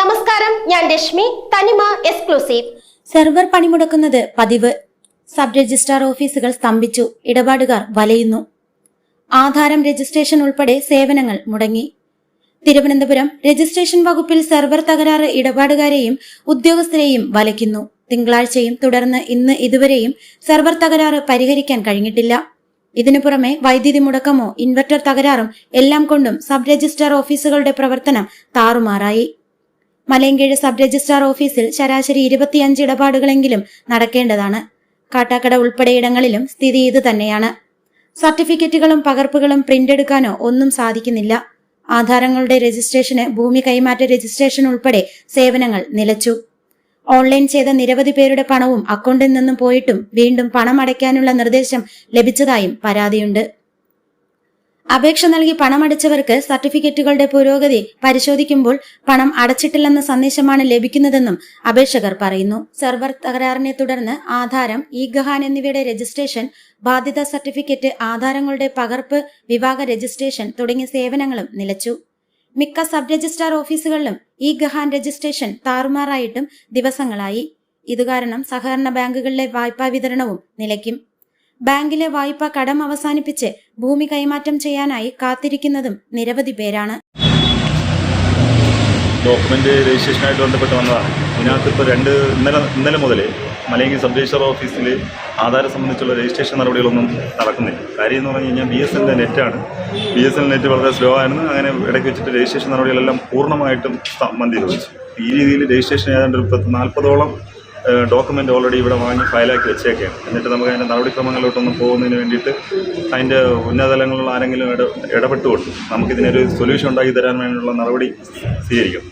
നമസ്കാരം ഞാൻ രശ്മി തനിമ എക്സ്ക്ലൂസീവ്. സെർവർ പണിമുടക്കുന്നത് പതിവ്. സബ് രജിസ്ട്രാർ ഓഫീസുകൾ സ്തംഭിച്ചു. ഇടപാടുകാർ വലയുന്നു. ആധാരം രജിസ്ട്രേഷൻ ഉൾപ്പെടെ സേവനങ്ങൾ മുടങ്ങി. തിരുവനന്തപുരം രജിസ്ട്രേഷൻ വകുപ്പിൽ സെർവർ തകരാറ് ഇടപാടുകാരെയും ഉദ്യോഗസ്ഥരെയും വലയ്ക്കുന്നു. തിങ്കളാഴ്ചയും തുടർന്ന് ഇന്ന് ഇതുവരെയും സെർവർ തകരാറ് പരിഹരിക്കാൻ കഴിഞ്ഞിട്ടില്ല. ഇതിനു പുറമെ വൈദ്യുതി മുടക്കമോ ഇൻവെർട്ടർ തകരാറും എല്ലാം കൊണ്ടും സബ് രജിസ്ട്രാർ ഓഫീസുകളുടെ പ്രവർത്തനം താറുമാറായി. മലയങ്കീഴ് സബ് രജിസ്ട്രാർ ഓഫീസിൽ ശരാശരി ഇരുപത്തിയഞ്ച് ഇടപാടുകളെങ്കിലും നടക്കേണ്ടതാണ്. കാട്ടാക്കട ഉൾപ്പെടെയിടങ്ങളിലും സ്ഥിതി ഇത് തന്നെയാണ്. സർട്ടിഫിക്കറ്റുകളും പകർപ്പുകളും പ്രിന്റ് എടുക്കാനോ ഒന്നും സാധിക്കുന്നില്ല. ആധാരങ്ങളുടെ രജിസ്ട്രേഷന് ഭൂമി കൈമാറ്റ രജിസ്ട്രേഷൻ ഉൾപ്പെടെ സേവനങ്ങൾ നിലച്ചു. ഓൺലൈൻ ചെയ്ത നിരവധി പേരുടെ പണവും അക്കൗണ്ടിൽ നിന്നും പോയിട്ടും വീണ്ടും പണം അടയ്ക്കാനുള്ള നിർദ്ദേശം ലഭിച്ചതായും പരാതിയുണ്ട്. അപേക്ഷ നൽകി പണമടച്ചവർക്ക് സർട്ടിഫിക്കറ്റുകളുടെ പുരോഗതി പരിശോധിക്കുമ്പോൾ പണം അടച്ചിട്ടില്ലെന്ന സന്ദേശമാണ് ലഭിക്കുന്നതെന്നും അപേക്ഷകർ പറയുന്നു. സെർവർ തകരാറിനെ തുടർന്ന് ആധാരം ഇ ഗഹാൻ എന്നിവയുടെ രജിസ്ട്രേഷൻ ബാധ്യതാ സർട്ടിഫിക്കറ്റ് ആധാരങ്ങളുടെ പകർപ്പ് വിവാഹ രജിസ്ട്രേഷൻ തുടങ്ങിയ സേവനങ്ങളും നിലച്ചു. മിക്ക സബ് രജിസ്ട്രാർ ഓഫീസുകളിലും ഇ ഗഹാൻ രജിസ്ട്രേഷൻ താറുമാറായിട്ടും ദിവസങ്ങളായി. ഇതുകാരണം സഹകരണ ബാങ്കുകളിലെ വായ്പാ വിതരണവും നിലയ്ക്കും. ബാങ്കിലെ വായ്പ കടം അവസാനിപ്പിച്ച് ഭൂമി കൈമാറ്റം ചെയ്യാനായി കാത്തിരിക്കുന്നതും നിരവധി പേരാണ്. ഡോക്യുമെന്റ് രജിസ്ട്രേഷനായിട്ട് ബന്ധപ്പെട്ട് വന്നതാണ്. ഇതിനകത്ത് ഇപ്പോൾ രണ്ട് ഇന്നലെ ഇന്നലെ മുതൽ മലയങ്കി സബ് രജിസ്റ്റർ ഓഫീസിൽ ആധാരം സംബന്ധിച്ചുള്ള രജിസ്ട്രേഷൻ നടപടികളൊന്നും നടക്കുന്നില്ല. കാര്യം എന്ന് പറഞ്ഞു കഴിഞ്ഞാൽ ബി എസ് എന്റെ നെറ്റാണ് ബി എസ് നെറ്റ് വളരെ സ്ലോ ആയിരുന്നു. അങ്ങനെ ഇടയ്ക്ക് വെച്ചിട്ട് രജിസ്ട്രേഷൻ നടപടികളെല്ലാം പൂർണമായിട്ടും വെച്ചു ഈ രീതിയിൽ രജിസ്ട്രേഷൻ ഏതാണ്ട് പത്ത് നാൽപ്പതോളം ഡോക്യുമെന്റ് ഓൾറെഡി ഇവിടെ വാങ്ങി ഫയലാക്കി വെച്ചേക്കാണ് എന്നിട്ട് നമുക്ക് അതിന്റെ നടപടിക്രമങ്ങളിലോട്ടൊന്നും പോകുന്നതിന് വേണ്ടിയിട്ട് അതിന്റെ ഉന്നതതലങ്ങളിലുള്ള ആരെങ്കിലും ഇട ഇടപെട്ടുകൊണ്ട് നമുക്കിതിനൊരു സൊല്യൂഷൻ ഉണ്ടാക്കി തരാൻ വേണ്ടിയുള്ള നടപടി സ്വീകരിക്കും.